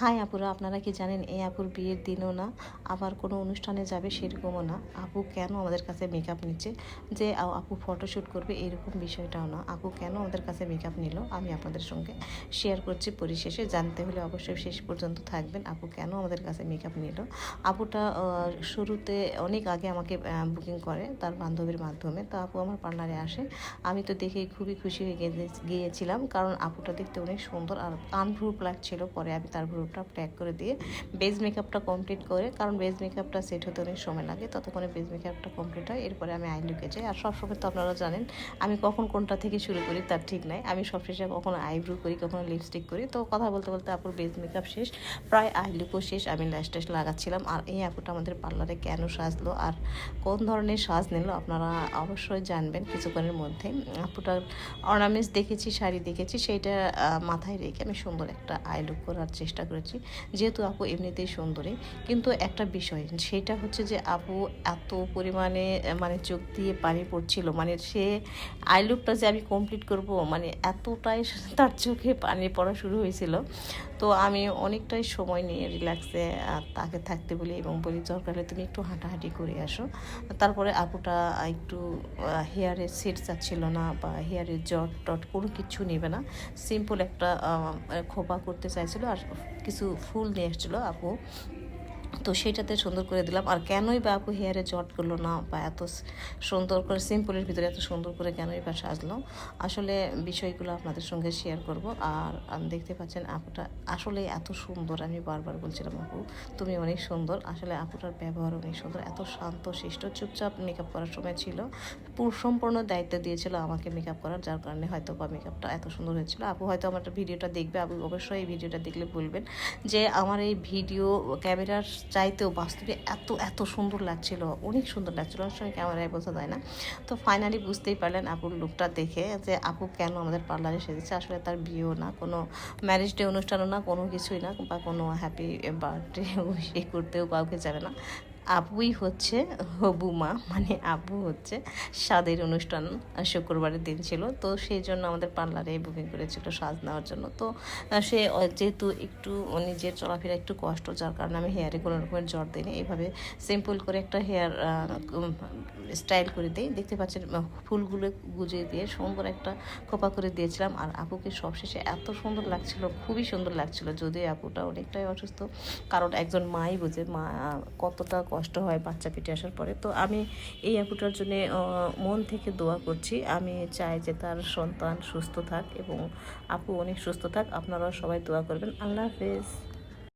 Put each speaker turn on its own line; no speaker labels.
High আপুরা, আপনারা কি জানেন এই আপুর বিয়ের দিনও না, আবার কোনো অনুষ্ঠানে যাবে সেরকমও না। আপু কেন আমাদের কাছে মেকআপ নিচ্ছে? যে আপু ফটোশ্যুট করবে এরকম বিষয়টাও না। আপু কেন আমাদের কাছে মেকআপ নিল? আমি আপনাদের সঙ্গে শেয়ার করছি পরিশেষে। জানতে হলে অবশ্যই শেষ পর্যন্ত থাকবেন। আপু কেন আমাদের কাছে মেকআপ নিল? আপুটা শুরুতে অনেক আগে আমাকে বুকিং করে তার বান্ধবীর মাধ্যমে। তো আপু আমার পার্লারে আসে। আমি তো দেখে খুবই খুশি হয়ে গিয়ে- গিয়েছিলাম। কারণ আপুটা দেখতে অনেক সুন্দর আর কান ভ্রু প্লাক ছিল পরে আমি তার ভ্রুটা প্যাক করে দিয়ে বেজ মেকআপটা কমপ্লিট করে, কারণ বেজ মেকআপটা সেট হতে অনেক সময় লাগে, ততক্ষণে বেজ মেকআপটা কমপ্লিট হয়, এরপরে আমি আই লুকে যাই। আর সবসময় তো আপনারা জানেন, আমি কখন কোনটা থেকে শুরু করি তার ঠিক নাই। আমি সবশেষে কখনো আইব্রু করি, কখনো লিপস্টিক করি। তো কথা বলতে বলতে আপুর বেজ মেকআপ শেষ, প্রায় আই লুকও শেষ, আমি ল্যাশ লাগাচ্ছিলাম। আর এই আপুটা আমাদের পার্লারে কেন সাজলো আর কোন ধরনের সাজ নিল, আপনারা অবশ্যই জানবেন কিছুক্ষণের মধ্যে। আপুটার অর্নামেন্টস দেখেছি, শাড়ি দেখেছি, সেইটা মাথায় রেখে আমি সুন্দর একটা আই লুক করার চেষ্টা করেছি। যেহেতু আপু এমনিতেই সুন্দরী, কিন্তু একটা বিষয়, সেটা হচ্ছে যে আপু এত পরিমাণে মানে চোখ দিয়ে পানি পড়ছিল মানে সে আই লুকটা যে আমি কমপ্লিট করব মানে এতটাই তার চোখে পানি পড়া শুরু হয়েছিল। তো আমি অনেকটাই সময় নিয়ে রিল্যাক্সে তাকে থাকতে বলি এবং বলি, দরকার তুমি একটু হাঁটাহাঁটি করে আসো। তারপরে আপুটা একটু হেয়ারের সেট চাচ্ছিল না বা হেয়ারের জট টট কোনো কিছু নেবে না। সিম্পল একটা খোপা করতে চাইছিল আর কিছু ফুল নিয়ে এসেছিল আপু। তো সেটাতে সুন্দর করে দিলাম। আর কেনই বা আপু হেয়ারে জট করল না বা এত সুন্দর করে সিম্পলের ভিতরে এত সুন্দর করে কেনই বা সাজলো? আসলে বিষয়গুলো আপনাদের সঙ্গে শেয়ার করব। আর দেখতে পাচ্ছেন আপুটা আসলে এত সুন্দর। আমি বারবার বলছিলাম আপু, তুমি অনেক সুন্দর। আসলে আপুটার ব্যবহার অনেক সুন্দর। এত শান্ত, শিষ্ট, চুপচাপ মেকআপ করার সময় ছিল। পুরো সম্পূর্ণ দায়িত্ব দিয়েছিল আমাকে মেকআপ করার। যার কারণে হয়তো বা মেকআপটা এত সুন্দর হয়েছিল। আপু হয়তো আমার ভিডিওটা দেখবে। আপু অবশ্যই এই ভিডিওটা দেখলে বলবেন যে, আমার এই ভিডিও ক্যামেরার চাইতেও বাস্তবে এত এত সুন্দর লাগছিল। অনেক সুন্দর লাগছিল। অনেক সময় ক্যামেরায় বোঝা যায় না। তো ফাইনালি বুঝতেই পারলেন আপুর লুকটা দেখে যে আপু কেন আমাদের পার্লারে সেজেছে। আসলে তার বিয়েও না, কোনো ম্যারেজ ডে অনুষ্ঠানও না, কোনো কিছুই না বা কোনো হ্যাপি বার্থডে করতেও কাউকে যাবে না। আপুই হচ্ছে হবু মা মানে আপু হচ্ছে স্বাদের অনুষ্ঠান শুক্রবারের দিন ছিল। তো সেই জন্য আমাদের পার্লারে বুকিং করেছিল সাজ নেওয়ার জন্য। তো সে যেহেতু একটু নিজের চলাফেরা একটু কষ্ট, যার কারণে আমি হেয়ারে কোনো রকমের জ্বর দিইনি। এইভাবে সিম্পল করে একটা হেয়ার স্টাইল করে দিই। দেখতে পাচ্ছেন ফুলগুলো গুজিয়ে দিয়ে সুন্দর একটা খোপা করে দিয়েছিলাম। আর আপুকে সবশেষে এত সুন্দর লাগছিল, খুবই সুন্দর লাগছিল। যদিও আপুটা অনেকটাই অসুস্থ, কারণ একজন মাই বোঝে, মা কতটা কষ্ট হয় বাচ্চা পেটে আসার পরে। তো আমি এই আপুটার জন্য মন থেকে দোয়া করছি। আমি চাই যে তার সন্তান সুস্থ থাক এবং আপু অনেক সুস্থ থাক। আপনারাও সবাই দোয়া করবেন। আল্লাহ হাফেজ।